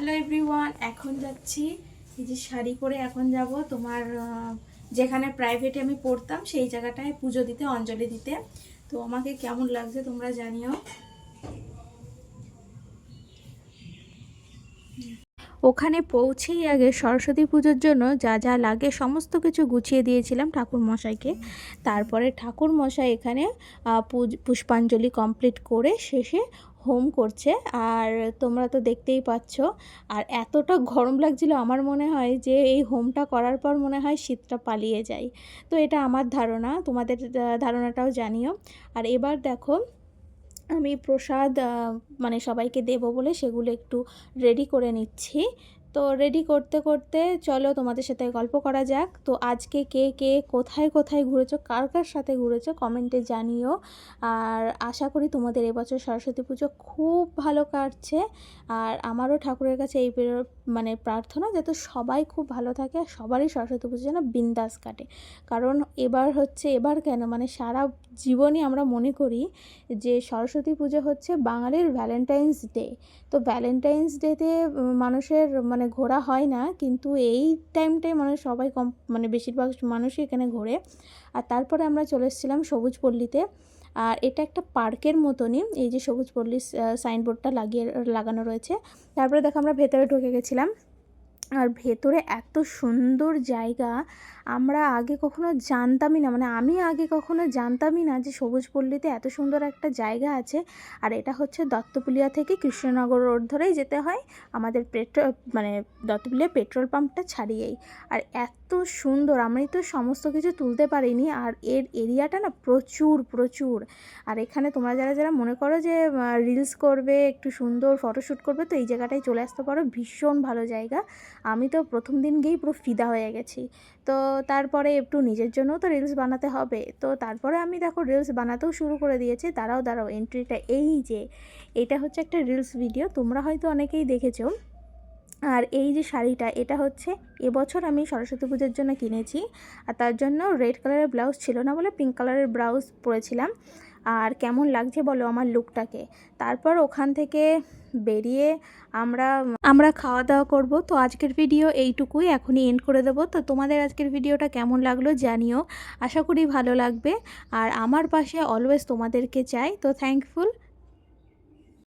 Hello everyone এখন যাচ্ছি। এই যে শাড়ি পরে এখন যাব। তোমার যেখানে প্রাইভেটে আমি পড়তাম, সেই জায়গাটায় পুজো দিতে, অঞ্জলি দিতে। তো আমাকে কেমন লাগছে তোমরা জানিও। ওখানে পৌঁছেই আগে সরস্বতী পুজোর জন্য যা যা লাগে সমস্ত কিছু গুছিয়ে দিয়েছিলাম ঠাকুর মশাইকে তারপরে ঠাকুর মশাই এখানে পুষ্পাঞ্জলি কমপ্লিট করে শেষে হোম করছে। আর তোমরা তো দেখতেই পাচ্ছ, আর এতটা গরম লাগছিল আমার মনে হয় যে এই হোমটা করার পর মনে হয় শীতটা পালিয়ে যায়। তো এটা আমার ধারণা, তোমাদের ধারণাটাও জানিও। আর এবার দেখো আমি প্রসাদ মানে সবাইকে দেব বলে সেগুলো একটু রেডি করে নিচ্ছি। তো রেডি করতে করতে চলো তোমাদের সাথে গল্প করা যাক। তো আজকে কে কে কোথায় কোথায় ঘুরেছো, কার কার সাথে ঘুরেছো কমেন্টে জানিও। আর আশা করি তোমাদের এবছর সরস্বতী পুজো খুব ভালো কাটছে। আর আমারও ঠাকুরের কাছে এই মানে প্রার্থনা যাতে সবাই খুব ভালো থাকে, আর সবারই সরস্বতী পুজো যেন বিন্দাস কাটে। কারণ এবার হচ্ছে, এবার কেন? মানে সারা জীবনই আমরা মনে করি যে সরস্বতী পুজো হচ্ছে বাঙালির ভ্যালেন্টাইন্স ডে তো ভ্যালেন্টাইন্স ডেতে মানুষের মানে ঘোরা হয় না, কিন্তু এই টাইমটাই মানে সবাই কম মানে বেশিরভাগ মানুষই এখানে ঘোরে। আর তারপরে আমরা চলে এসেছিলাম সবুজ পল্লীতে আর এটা একটা পার্কের মতনই, এই যে সবুজ পল্লী সাইনবোর্ডটা লাগিয়ে, লাগানো রয়েছে। তারপরে দেখো আমরা ভেতরে ঢুকে গেছিলাম। আর ভেতরে এত সুন্দর জায়গা, আমরা আগে কখনো জানতামই না মানে আমি আগে কখনো জানতামই না যে সবুজ পল্লীতে এত সুন্দর একটা জায়গা আছে। আর এটা হচ্ছে দত্তপুলিয়া থেকে কৃষ্ণনগর রোড ধরেই যেতে হয়, আমাদের পেট্রোল মানে দত্তপুলিয়া পেট্রোল পাম্পটা ছাড়িয়েই। আর এত সুন্দর, আমি তো সমস্ত কিছু তুলতে পারিনি আর এর এরিয়াটা না প্রচুর প্রচুর। আর এখানে তোমরা যারা যারা মনে করো যে রিলস করবে, একটু সুন্দর ফটোশ্যুট করবে, তো এই জায়গাটায় চলে আসতে পারো। ভীষণ ভালো জায়গা। আমি তো প্রথম দিন গিয়েই পুরো ফিদা হয়ে গেছি। তো তারপরে একটু নিজের জন্যও তো রিলস বানাতে হবে। তো তারপরে আমি দেখো রিলস বানাতেও শুরু করে দিয়েছি। দাঁড়াও দাঁড়াও এন্ট্রিটা এই যে, এটা হচ্ছে একটা রিলস ভিডিও তোমরা হয়তো অনেকেই দেখেছ। আর এই যে শাড়িটা, এটা হচ্ছে এবছর আমি সরস্বতী পুজোর জন্য কিনেছি। আর তার জন্য রেড কালারের ব্লাউজ ছিল না বলে পিঙ্ক কালারের ব্লাউজ পরেছিলাম। আর কেমন লাগছে বলো আমার লুকটাকে? তারপর ওখান থেকে বেরিয়ে আমরা আমরা খাওয়া দাওয়া করব। তো আজকের ভিডিও এইটুকুই, এখনই এন্ড করে দেবো। তো তোমাদের আজকের ভিডিওটা কেমন লাগল জানিও। আশা করি ভালো লাগবে। আর আমার পাশে অলওয়েজ তোমাদেরকে চাই। তো থ্যাঙ্কফুল